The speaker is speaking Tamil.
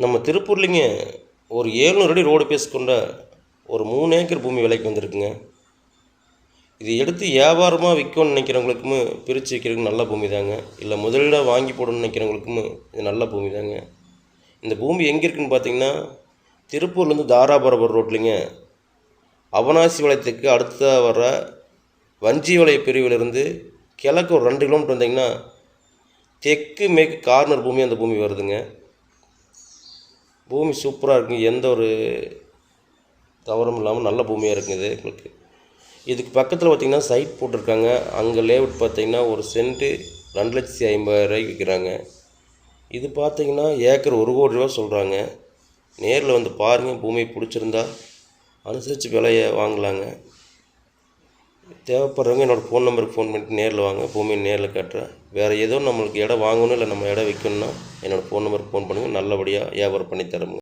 நம்ம திருப்பூர்லிங்க ஒரு ஏழ்நூறு அடி ரோடு பேஸ் கொண்ட ஒரு மூணு ஏக்கர் பூமி விலைக்கு வந்திருக்குங்க. இது எடுத்து வியாபாரமாக விற்கணும்னு நினைக்கிறவங்களுக்கும் பிரித்து விற்கிறதுக்கு நல்ல பூமி தாங்க. இல்லை முதலீடாக வாங்கி போடணும்னு நினைக்கிறவங்களுக்கும் இது நல்ல பூமி தாங்க. இந்த பூமி எங்கே இருக்குதுன்னு பார்த்தீங்கன்னா திருப்பூர்லேருந்து தாராபரபர் ரோட்லிங்க. அவனாசி வளையத்துக்கு அடுத்ததாக வர வஞ்சி வளைய பிரிவிலிருந்து கிழக்கு ஒரு ரெண்டு கிலோமீட்டர் வந்தீங்கன்னா தெற்கு மேற்கு கார்னர் பூமி அந்த பூமி வருதுங்க. பூமி சூப்பராக இருக்குங்க. எந்த ஒரு தவறும் இல்லாமல் நல்ல பூமியாக இருக்குது எங்களுக்கு. உங்களுக்கு இதுக்கு பக்கத்தில் பார்த்தீங்கன்னா சைட் போட்டிருக்காங்க. அங்கே லேஅவுட் பார்த்திங்கன்னா ஒரு சென்ட்டு ரெண்டு லட்சத்தி ஐம்பதாயிரம் ரூபாய்க்கு விற்கிறாங்க இது பார்த்தீங்கன்னா ஏக்கர் ஒரு கோடி ரூபா சொல்கிறாங்க நேரில் வந்து பாருங்கள் பூமி பிடிச்சிருந்தா அனுசரித்து விலையை வாங்கலாங்க. தேவைப்படுறவங்க என்னோடய ஃபோன் நம்பருக்கு ஃபோன் பண்ணிட்டு நேரில் வாங்க. பூமியை நேரில் காட்டுறேன். வேறு ஏதோ நம்மளுக்கு இடம் வாங்கணும் இல்லை நம்ம இடம் விற்கணுன்னா என்னோடய ஃபோன் நம்பருக்கு ஃபோன் பண்ணுங்கள் நல்லபடியாக வியாபாரம் பண்ணி தரமுங்க.